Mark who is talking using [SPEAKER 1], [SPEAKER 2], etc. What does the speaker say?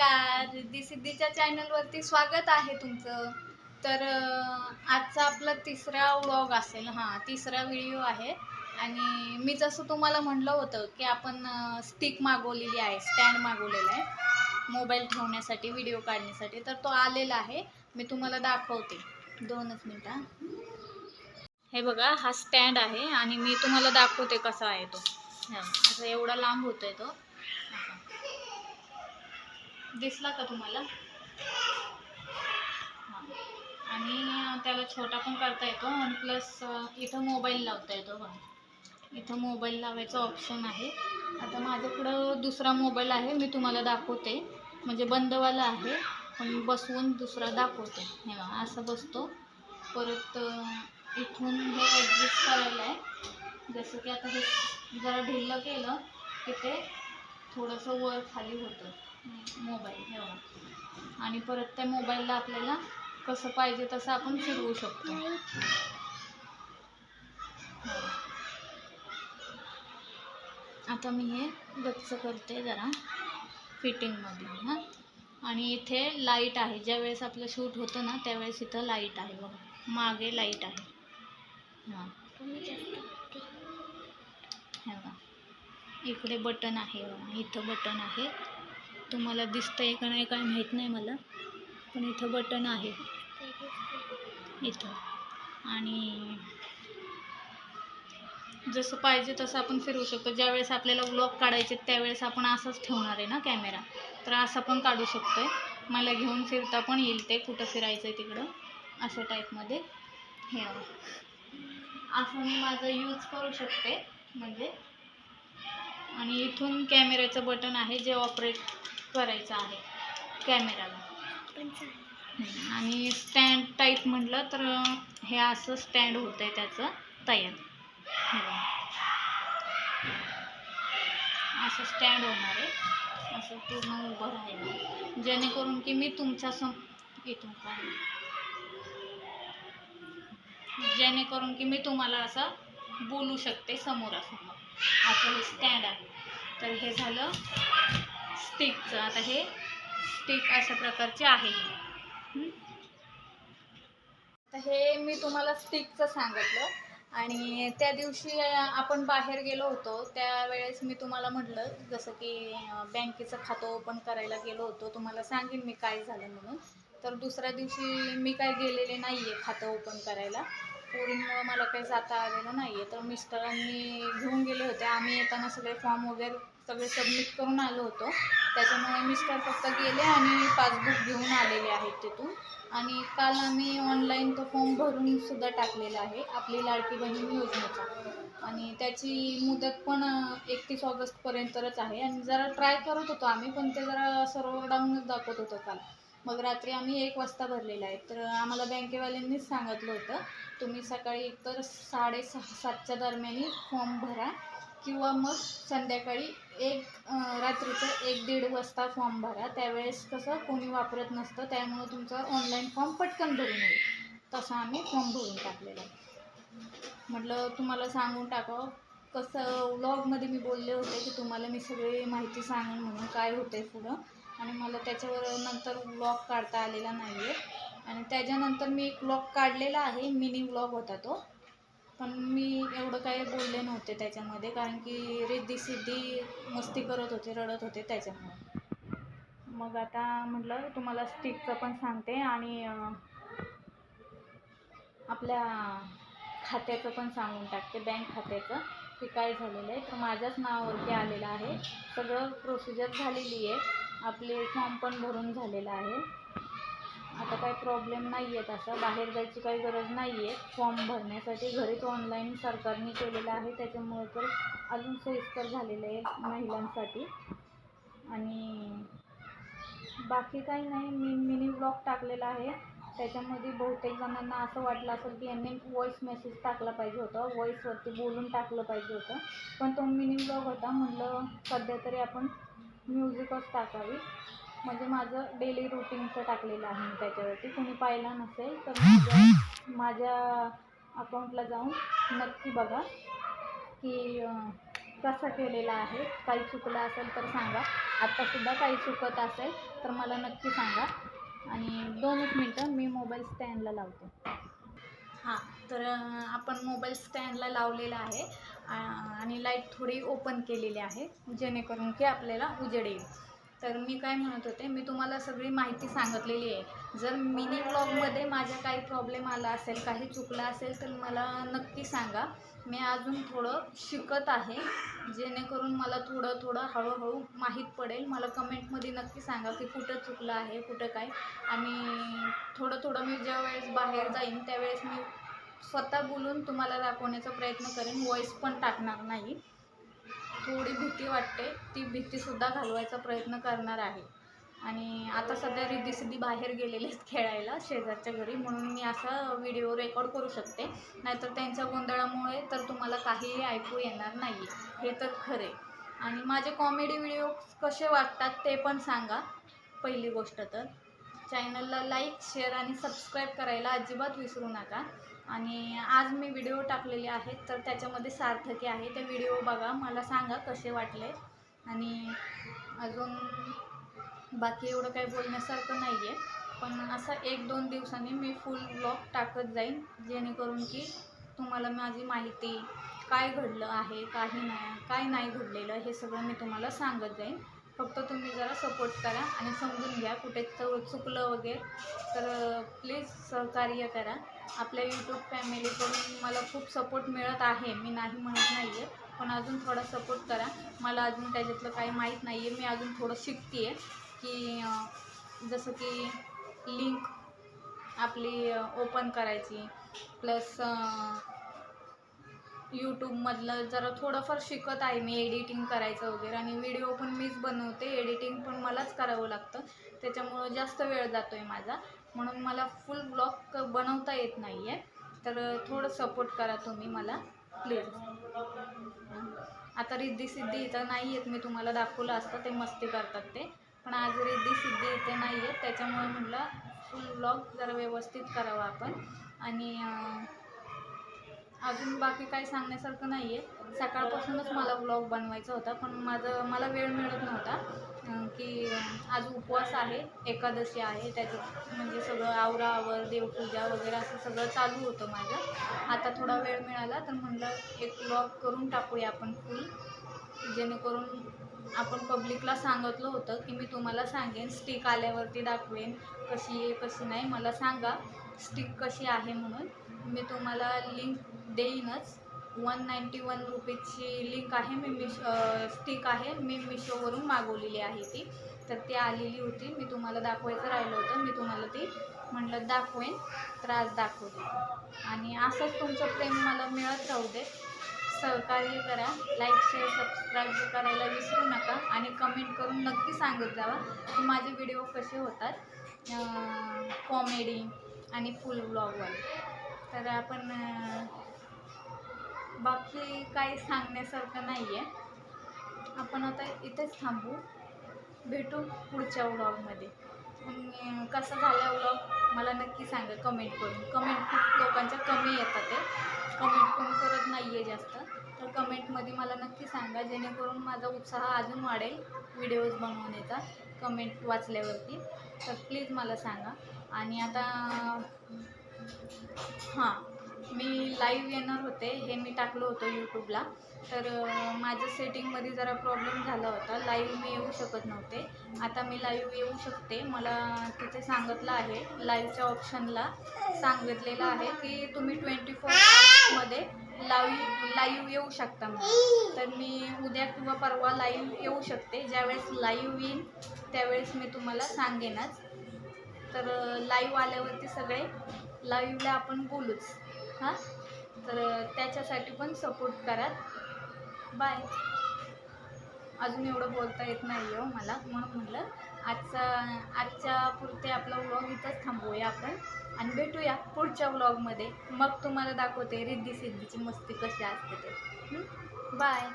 [SPEAKER 1] नमस्कार. रिद्धी सिद्धीच्या चॅनलवरती स्वागत आहे तुमचं. तर आजचा आपला तिसरा व्लॉग असेल हां तिसरा व्हिडिओ आहे. आणि मी जसं तुम्हाला म्हणलं होतं की आपण स्टिक मागवलेली आहे स्टँड मागवलेला आहे मोबाईल ठेवण्यासाठी व्हिडिओ काढण्यासाठी. तर तो आलेला आहे. मी तुम्हाला दाखवते. दोनच मिनटं हे. बघा हा स्टँड आहे आणि मी तुम्हाला दाखवते कसा आहे तो. हा, असं एवढा लांब होतोय तो. दिसला का तुम्हाला? आणि त्याला छोटा पण करता येतो आणि प्लस इथं मोबाईल लावता येतो पण इथं मोबाईल लावायचं ऑप्शन आहे. आता माझ्याकडं दुसरा मोबाईल आहे मी तुम्हाला दाखवते. म्हणजे बंदवाला आहे पण बसवून दुसरा दाखवते. हे असं बसतो. परत इथून हे ॲडजस्ट करायला आहे. जसं की आता हे जरा ढिल्लं केलं की ते थोडंसं वर खाली होतं. मोबाईल ठेवा. आणि परत त्या मोबाईलला आपल्याला कसं पाहिजे तसं आपण फिरवू शकतो. आता मी हे गच्च करते जरा फिटिंगमध्ये हां. आणि इथे लाइट आहे. ज्या वेळेस आपलं शूट होतं ना त्यावेळेस इथं लाइट आहे बघा. मागे लाइट आहे. हां. हे बघा. इकडे बटन आहे बघा. इथं बटन आहे. तुम्हाला दिसतंय का नाही काय माहीत नाही मला पण इथं बटन आहे. इथं. आणि जसं पाहिजे तसं आपण फिरवू शकतो. ज्यावेळेस आपल्याला व्लॉग काढायचे त्यावेळेस आपण असंच ठेवणार आहे ना कॅमेरा तर असं पण काढू शकतो मला घेऊन फिरता पण येईल ते कुठं फिरायचं आहे तिकडं. अशा टाईपमध्ये हे असं मी माझं यूज करू शकते. म्हणजे. आणि इथून कॅमेऱ्याचं बटन आहे जे ऑपरेट करायचं आहे कॅमेराला. आणि स्टँड टाईप म्हटलं तर हे असं स्टँड होतं आहे त्याचं तयार. असं स्टँड होणार आहे. असं पूर्ण उभं राहिलं. जेणेकरून की मी तुमच्या सम इथून जेणेकरून की मी तुम्हाला असं बोलू शकते समोरासमोर. असं हे स्टँड आहे. तर हे झालं स्टिकचं. आता हे स्टिक अशा प्रकारचे आहे. तर हे मी तुम्हाला स्टिकचं सांगितलं आणि त्या दिवशी आपण बाहेर गेलो होतो त्यावेळेस मी तुम्हाला म्हटलं जसं की बँकेचं खातं ओपन करायला गेलो होतो तुम्हाला सांगेन मी काय झालं म्हणून. तर दुसऱ्या दिवशी मी काय गेलेले नाही आहे खातं ओपन करायला. पोरींमुळं मला काही जाता आलेलं नाही आहे तर मिस्टरांनी घेऊन गेले होते. आम्ही येताना सगळे फॉर्म वगैरे सगळे सबमिट करून आलो होतो. त्याच्यामुळे मिस्टर फक्त गेले आणि पासबुक घेऊन आलेले आहेत तिथून. आणि काल आम्ही ऑनलाईन तो फॉर्म भरून सुद्धा टाकलेला आहे आपली लाडकी बहीण योजनेचा. आणि त्याची मुदत पण एकतीस ऑगस्टपर्यंतच आहे. आणि जरा ट्राय करत होतो आम्ही पण ते जरा सर्व डाऊनच दाखवत होतं काल. मग रात्री आम्ही एक वाजता भरलेला आहे. तर आम्हाला बँकेवाल्यांनीच सांगितलं होतं तुम्ही सकाळी एकतर साडेसहा सातच्या दरम्यान फॉर्म भरा. किंवा मग संध्याकाळी एक रात्रीचं एक दीड वाजता फॉर्म भरा. त्यावेळेस कसं कोणी वापरत नसतं त्यामुळं तुमचा ऑनलाईन फॉर्म पटकन भरून येईल. तसं आम्ही फॉर्म भरून टाकलेला आहे. म्हटलं तुम्हाला सांगून टाकावं. कसं व्लॉगमध्ये मी बोलले होते की तुम्हाला मी सगळी माहिती सांगेन म्हणून काय होते पुढं. आणि मला त्याच्यावर नंतर व्लॉग काढता आलेला नाही आहे आणि त्याच्यानंतर मी एक व्लॉग काढलेला आहे. मिनी व्लॉग होता तो. पण मी एवढं काही बोलले नव्हते त्याच्यामध्ये कारण की रिद्धी सिद्धी मस्ती करत होते रडत होते त्याच्यामुळे. मग आता म्हटलं तुम्हाला स्टिकचं पण सांगते आणि आपल्या खात्याचं पण सांगून टाकते बँक खात्याचं की काय झालेलं आहे. तर माझ्याच नावावरती आलेलं आहे. सगळं प्रोसिजर झालेली आहे. आपले फॉर्म पण भरून झालेला आहे. आता काही प्रॉब्लेम नाही आहे तसा बाहेर जायची काही गरज नाही आहे फॉर्म भरण्यासाठी घरीच ऑनलाईन सरकारने केलेलं आहे. त्याच्यामुळे तर अजून सोयीस्कर झालेलं आहे महिलांसाठी. आणि बाकी काही नाही. मी मिनी ब्लॉग टाकलेला आहे. त्याच्यामध्ये बहुतेक जणांना असं वाटलं असेल की यांनी व्हॉईस मेसेज टाकला पाहिजे होता. व्हॉईसवरती बोलून टाकलं पाहिजे होतं. पण तो मिनी ब्लॉग होता. म्हटलं सध्या तरी आपण म्युझिकच टाकावी. म्हणजे माझं डेली रुटीनचं टाकलेलं आहे मी त्याच्यावरती. कोणी पाहिला नसेल तर माझ्या माझ्या अकाऊंटला जाऊन नक्की बघा की कसा केलेला आहे. काही चुकलं असेल तर सांगा. आत्तासुद्धा काही चुकत असेल तर मला नक्की सांगा. आणि दोनच मिनटं मी मोबाईल स्टँडला लावते. हां तर आपण मोबाईल स्टँडला लावलेला आहे. आणि लाइट थोडी ओपन केलेली आहे जेणेकरून की आपल्याला उजेड येईल. तर मी काय म्हणत होते मी तुम्हाला सगळी माहिती सांगितलेली आहे. जर मिनी ब्लॉगमध्ये माझ्या काही प्रॉब्लेम आला असेल काही चुकला असेल तर मला नक्की सांगा. मी अजून थोडं शिकत आहे जेणेकरून मला थोडं थोडं हळूहळू माहीत पडेल. मला कमेंटमध्ये नक्की सांगा की कुठं चुकलं आहे कुठं काय. आणि थोडं थोडं मी ज्या वेळेस बाहेर जाईन त्यावेळेस मी स्वतः बोलून तुम्हाला दाखवण्याचा प्रयत्न करेन. व्हॉईस पण टाकणार नाही. थोडी भीती वाटते. ती भीतीसुद्धा घालवायचा प्रयत्न करणार आहे. आणि आता सध्या रिद्धी सिद्धी बाहेर गेलेले आहेत खेळायला शेजारच्या घरी. म्हणून मी असा व्हिडिओ रेकॉर्ड करू शकते. नाहीतर त्यांच्या गोंधळामुळे तर तुम्हाला काहीही ऐकू येणार नाही हे तर खरे. आणि माझे कॉमेडी व्हिडिओ कसे वाटतात ते पण सांगा. पहिली गोष्ट तर. चॅनलला लाईक शेअर आणि सबस्क्राईब करायला अजिबात विसरू नका. आणि आज मी व्हिडिओ टाकलेले आहेत तर त्याच्यामध्ये सार्थकी आहे. ते व्हिडिओ बघा मला सांगा कसे वाटले. आणि अजून बाकी एवढं काही बोलण्यासारखं नाही आहे पण असं एक दोन दिवसांनी मी फुल ब्लॉग टाकत जाईन जेणेकरून की तुम्हाला माझी माहिती काय घडलं आहे काही नाही काय नाही घडलेलं हे सगळं मी तुम्हाला सांगत जाईन. फक्त तुम्ही जरा सपोर्ट करा आणि समजून घ्या कुठे चुकलं वगैरे. तर प्लीज सहकार्य करा. आपल्या यूट्यूब फॅमिलीकडून मला खूप सपोर्ट मिळत आहे. मी नाही म्हणत नाही आहे पण अजून थोडा सपोर्ट करा. मला अजून त्याच्यातलं काही माहीत नाही आहे मी अजून थोडं शिकते आहे की जसं की लिंक आपली ओपन करायची. प्लस यूट्यूबमधलं जरा थोडंफार शिकत आहे मी एडिटिंग करायचं वगैरे. आणि व्हिडिओ पण मीच बनवते. एडिटिंग पण मलाच करावं लागतं. त्याच्यामुळं जास्त वेळ जातो आहे माझा. म्हणून मला फुल ब्लॉग बनवता येत नाही आहे तर थोडं सपोर्ट करा तुम्ही मला प्लीज आता रिद्धी सिद्धी इथं नाही आहेत मी तुम्हाला दाखवलं असतं. ते मस्ती करतात ते. पण आज रिद्धी सिद्धी इथे नाही आहेत त्याच्यामुळे म्हटलं फुल ब्लॉग जरा व्यवस्थित करावा आपण. आणि अजून बाकी काही सांगण्यासारखं नाही आहे सकाळपासूनच मला व्लॉग बनवायचा होता पण माझं मला वेळ मिळत नव्हता. की आज उपवास आहे एकादशी आहे त्याचं म्हणजे सगळं आवराआवर देवपूजा वगैरे असं सगळं चालू होतं माझं. आता थोडा वेळ मिळाला तर म्हणलं एक ब्लॉग करून टाकूया आपण फुल जेणेकरून आपण पब्लिकला सांगितलं होतं की मी तुम्हाला सांगेन स्टिक आल्यावरती दाखवेन कशी आहे कशी नाही मला सांगा. स्टिक कशी आहे म्हणून मी तुम्हाला लिंक देईनच. वन नाईंटी वन रुपीजची लिंक आहे. मी मिश स्टिक आहे. मी मिशोवरून मागवलेली आहे ती. तर ती आलेली होती. मी तुम्हाला दाखवायचं राहिलं होतं. मी तुम्हाला ती म्हटलं दाखवेन. तर आज दाखवते आणि असंच तुमचं प्रेम मला मिळत राहू दे. सहकार्य करा. लाईक शेअर सबस्क्राईब करायला विसरू नका. आणि कमेंट करून नक्की सांगत जावा की माझे व्हिडिओ कसे होतात. कॉमेडी आणि फुल ब्लॉगवर तर आपण बाकी काही सांगण्यासारखं नाही आहे आपण आता इथेच थांबू. भेटू पुढच्या व्लॉगमध्ये कसं झालं झाला व्लॉग मला नक्की सांगा कमेंट करून. कमेंट खूप लोकांच्या कमी येतात ते. कमेंट कोण करत नाही आहे जास्त. तर कमेंटमध्ये मला नक्की सांगा जेणेकरून माझा उत्साह अजून वाढेल व्हिडिओज बनवण्याचा कमेंट वाचल्यावरती. तर प्लीज मला सांगा. आणि आता हां. मी लाईव्ह येणार होते हे मी टाकलं होतं यूट्यूबला तर माझ्या सेटिंगमध्ये जरा प्रॉब्लेम झाला होता. लाईव्ह मी येऊ शकत नव्हते. आता मी लाईव्ह येऊ शकते. मला तिथे सांगितलं आहे लाईव्हच्या ऑप्शनला सांगितलेलं आहे की तुम्ही ट्वेंटी फोर आवर्समध्ये लाईव्ह लाईव्ह येऊ शकता म्हणून. तर मी उद्या किंवा परवा लाईव्ह येऊ शकते. ज्यावेळेस लाईव्ह येईन त्यावेळेस मी तुम्हाला सांगेनच. तर लाईव्ह आल्यावरती सगळे लाईव्हला आपण बोलूच. हां? तर त्याच्यासाठी पण सपोर्ट करा. बाय अजून एवढं बोलता येत नाही आहे मला म्हणून म्हटलं आजचा आजच्या पुरते आपला व्लॉग इथंच थांबवूया आपण आणि भेटूया पुढच्या व्लॉगमध्ये मग तुम्हाला दाखवते रिद्धी सिद्धीची मस्ती कशी असते ते. बाय